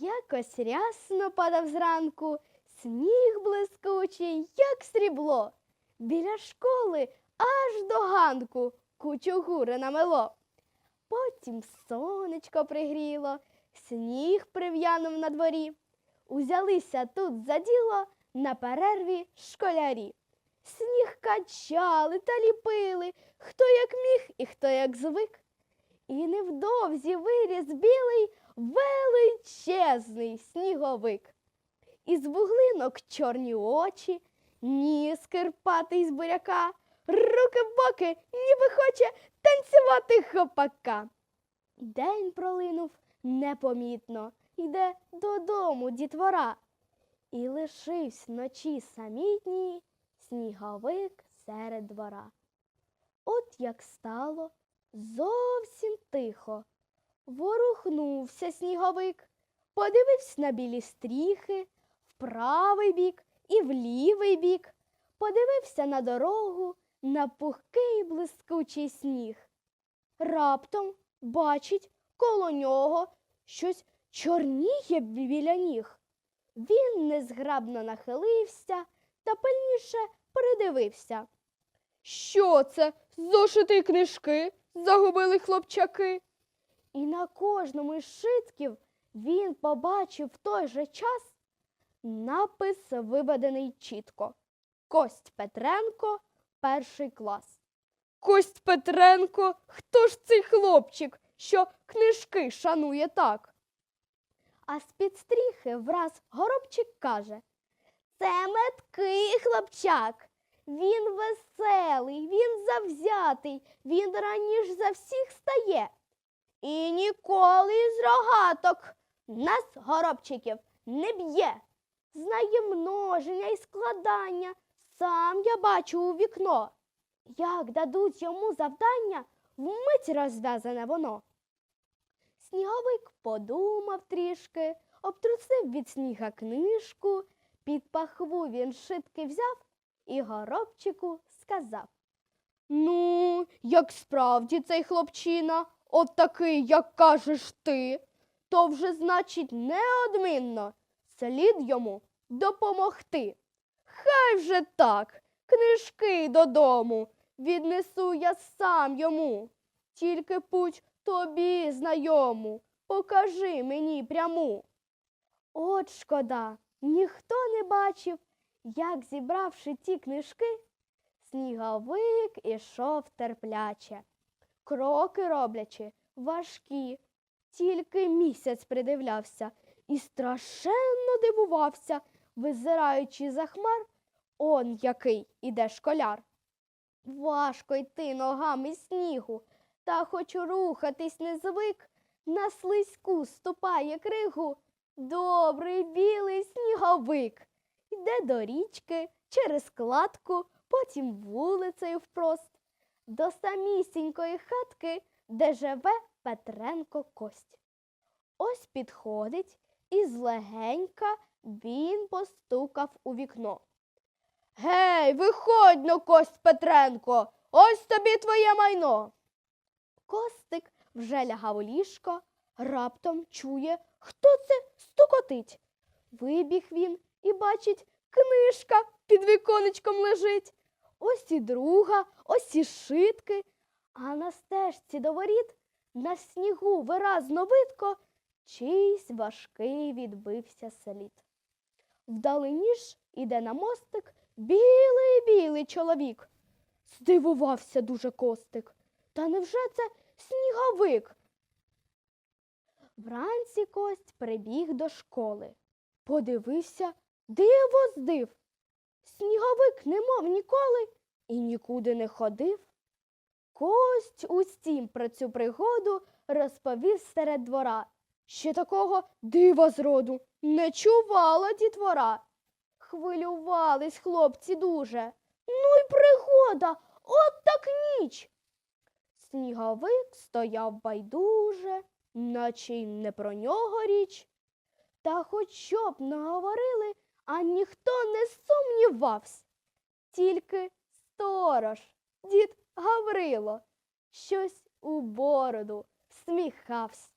Якось рясно падав зранку, сніг блискучий, як срібло. Біля школи аж до ганку кучугури намело. Потім сонечко пригріло, сніг прив'янув на дворі. Узялися тут за діло на перерві школярі. Сніг качали та ліпили, хто як міг і хто як звик. І невдовзі виріс білий величезний сніговик. Із вуглинок чорні очі, ніс кирпатий з буряка, руки в боки, ніби хоче танцювати хопака. День пролинув непомітно, йде додому дітвора. І лишився вночі самітній сніговик серед двора. От як стало зовсім тихо. Ворухнувся сніговик, подивився на білі стріхи, в правий бік і в лівий бік, подивився на дорогу, на пухкий блискучий сніг. Раптом бачить коло нього щось чорніє біля ніг. Він незграбно нахилився та пильніше придивився. Що це? Зошити книжки загубили хлопчаки. І на кожному із шитків він побачив в той же час напис, виведений чітко. Кость Петренко, перший клас. Кость Петренко, хто ж цей хлопчик, що книжки шанує так? А з-під стріхи враз горобчик каже Це меткий хлопчак. Він веселий, він завзятий, він раніш за всіх стає. І ніколи з рогаток нас, горобчиків, не б'є. Знає множення і складання, сам я бачу у вікно. Як дадуть йому завдання, вмить розв'язане воно. Сніговик подумав трішки, обтрусив від сніга книжку, під пахву він шибки взяв і горобчику сказав. Ну, як справді цей хлопчина, от такий, як кажеш ти, то вже, значить, неодмінно слід йому допомогти. Хай вже так, книжки додому, віднесу я сам йому. Тільки путь тобі знайому, покажи мені пряму. От шкода, ніхто не бачив, як, зібравши ті книжки, сніговик ішов терпляче, кроки роблячи важкі. Тільки місяць придивлявся і страшенно дивувався, визираючи за хмар, он який іде школяр. Важко йти ногами снігу, та хоч рухатись не звик, на слизьку ступає кригу добрий білий сніговик. Йде до річки через кладку, потім вулицею впрост, до самісінької хатки, де живе Петренко Кость. Ось підходить і злегенька він постукав у вікно. Гей, виходь но, Кость Петренко, ось тобі твоє майно. Костик вже лягав у ліжко, раптом чує, хто це стукотить. Вибіг він і бачить, книжка під віконечком лежить. Ось і друга, ось і шитки. А на стежці до воріт на снігу виразно видко чийсь важкий відбився слід. Вдалині ж іде на мостик білий білий чоловік. Здивувався дуже костик. Та невже це сніговик? Вранці кость прибіг до школи. Подивився, диво здив. Сніговик немов ніколи і нікуди не ходив. Кость усім про цю пригоду розповів серед двора. Ще такого дива зроду не чувала дітвора. Хвилювались хлопці дуже. Ну й пригода, от так ніч. Сніговик стояв байдуже, наче й не про нього річ. Та хоч б наговорили, а ніхто не сумнівався. Тільки сторож, дід Гаврило, щось у бороду всміхався.